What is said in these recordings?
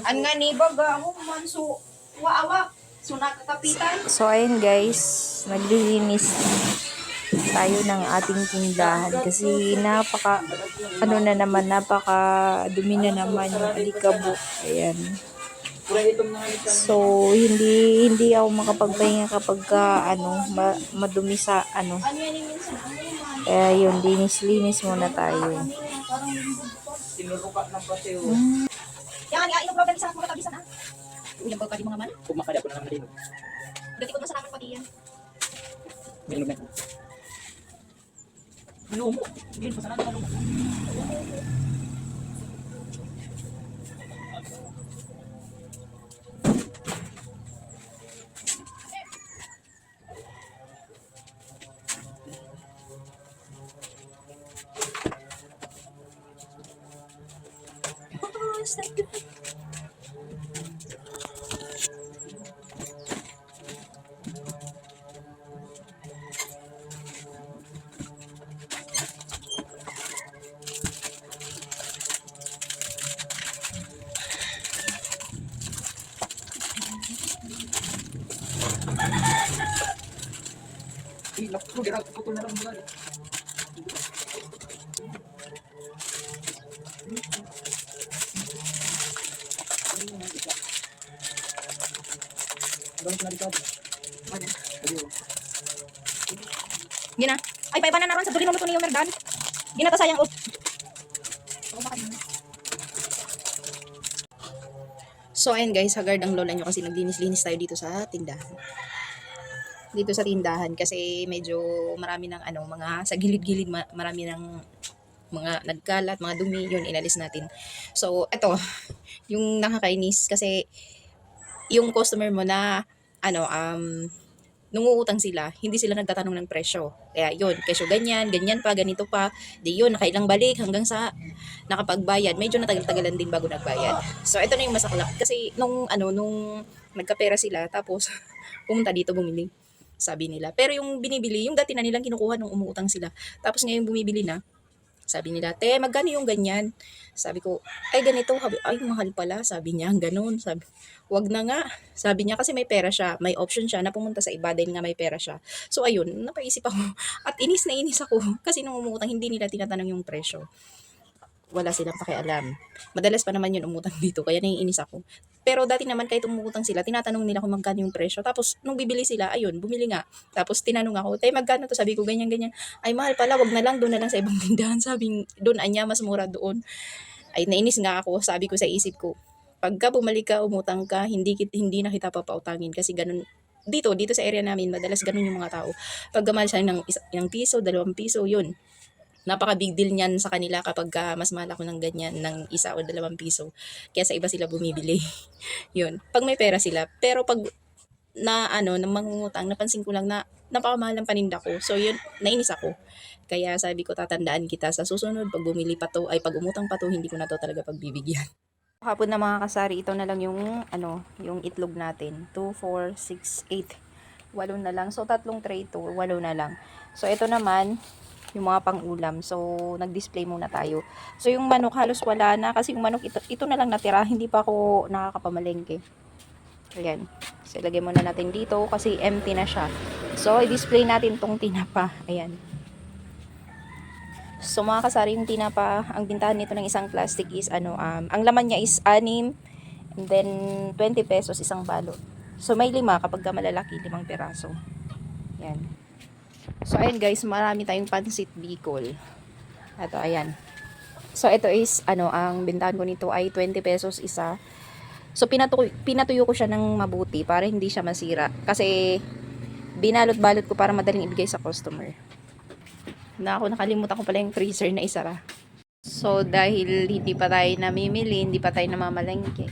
An nga ni baga mo man so waawa. So nakakapitan. So, ayun guys, naglilinis tayo ng ating tindahan kasi napaka, ano na naman, napaka dumi na naman yung alikabok. Ayan. So, hindi, hindi ako makapagpahinga kapag ka, ano, ma, madumi sa, ano. Kaya yun, linis-linis muna tayo. Sinurukat paseo. Yan, Ulang ba di mga man? Kumakada ko na naman din. Dati ko na sa namin pati yan. Bilog na. Lumo. Bilog pa sana na lumo. Oh, is gira ko na lang? Ayun. Gina. Ay, paiba na naman sa duli mo ni Merdan. Gina ta sayang oh. So, ayun guys, hagard ang lola nyo kasi naglinis-linis tayo dito sa tindahan. Dito sa tindahan kasi medyo marami ng ano, mga sa gilid-gilid ma- marami ng mga nagkalat, mga dumi, yun inalis natin. So, eto, yung nakakainis kasi yung customer mo na ano, um, nunguutang sila, hindi sila nagtatanong ng presyo. Kaya yun, kesyo ganyan, ganyan pa, ganito pa. Di yun, nakailang balik hanggang sa nakapagbayad. Medyo natagal-tagalan din bago nagbayad. So, ito na yung masaklap. Kasi nung, ano, nung nagkapera sila, tapos pumunta dito bumili. Sabi nila. Pero yung binibili, yung dati na nilang kinukuha nung umuutang sila. Tapos ngayon bumibili na, sabi nila, te, magkano yung ganyan? Sabi ko, ay ganito, ay mahal pala. Sabi niya, ganun. Sabi, wag na nga. Sabi niya, kasi may pera siya. May option siya na pumunta sa iba dahil nga may pera siya. So ayun, napaisip ako. At inis na inis ako. Kasi nung umutang, hindi nila tinatanong yung presyo. Wala silang pakialam. Madalas pa naman yun umutang dito, kaya naiinis ako. Pero dati naman kahit umutang sila, tinatanong nila kung magkano yung presyo. Tapos nung bibili sila, ayun, bumili nga. Tapos tinanong ako, tay magkano to? Sabi ko, ganyan, ganyan. Ay mahal pala, wag na lang, doon na lang sa ibang tindahan. Sabi, doon anya, mas mura doon. Ay nainis nga ako, sabi ko sa isip ko, pagka bumalik ka, umutang ka, hindi, hindi na kita papautangin kasi ganun, dito, dito sa area namin, madalas ganun yung mga tao. Pag gamal siya ng, ng piso, dalawang piso, yun. Napaka big deal niyan sa kanila kapag ka mas mahal ako ng ganyan, ng isa o dalawang piso. Kaya sa iba sila bumibili. yun. Pag may pera sila. Pero pag na ano, na mangungutang, napansin ko lang na napakamahal ng paninda ko. So yun, nainis ako. Kaya sabi ko, tatandaan kita sa susunod, pag bumili pa to, ay pag umutang pa to, hindi ko na to talaga pagbibigyan. Hapon na mga kasari, ito na lang yung, ano, yung itlog natin. 2, 4, 6, 8. Walo na lang. So, tatlong tray to, walo na lang. So, ito naman, yung mga pang-ulam. So, nag-display muna tayo. So, yung manok halos wala na kasi yung manok ito, ito na lang natira. Hindi pa ako nakakapamalengke. Ayan. So, ilagay muna natin dito kasi empty na siya. So, i-display natin tong tinapa. Ayan. So, mga kasari, yung tinapa, ang bintahan nito ng isang plastic is, ano, um, ang laman niya is 6, and then 20 pesos isang balot. So, may lima kapag ka malalaki, limang peraso. Ayan. So, ayan guys, marami tayong pansit bicol. Ito, ayan. So, ito is, ano, ang bintahan ko nito ay 20 pesos isa. So, pinatuyo, pinatuyo ko siya ng mabuti para hindi siya masira. Kasi, binalot-balot ko para madaling ibigay sa customer. Na ako, nakalimutan ko pala yung freezer na isara. So, dahil hindi pa tayo namimili, hindi pa tayo namamalengke.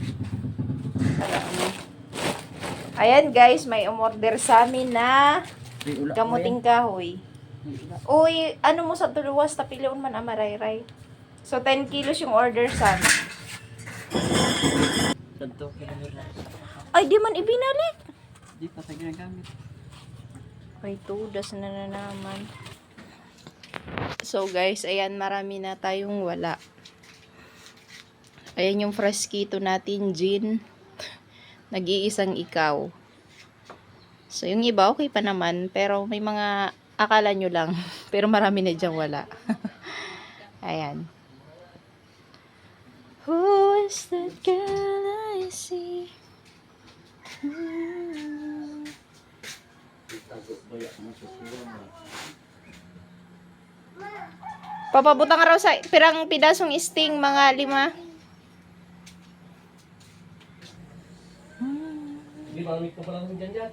Ayan guys, may umorder sa amin na. Kamuting kahoy. Uy, ano mo sa tuluwas, tapilion man amaray-ray. So, 10 kilos yung order sa. Santo. Ay, di man ibinalik. Di pa tayo ginagamit. Ay, tudas na na naman. So, guys, ayan, marami na tayong wala. Ayan yung freskito natin, gin. Nag-iisang ikaw. So, yung iba, okay pa naman. Pero may mga akala nyo lang. Pero marami na dyan wala. Ayan. Who is that girl I see? Hmm. Papabutan ka raw sa pirang pidasong sting, mga lima. Hindi, mamit ka pa lang dyan dyan.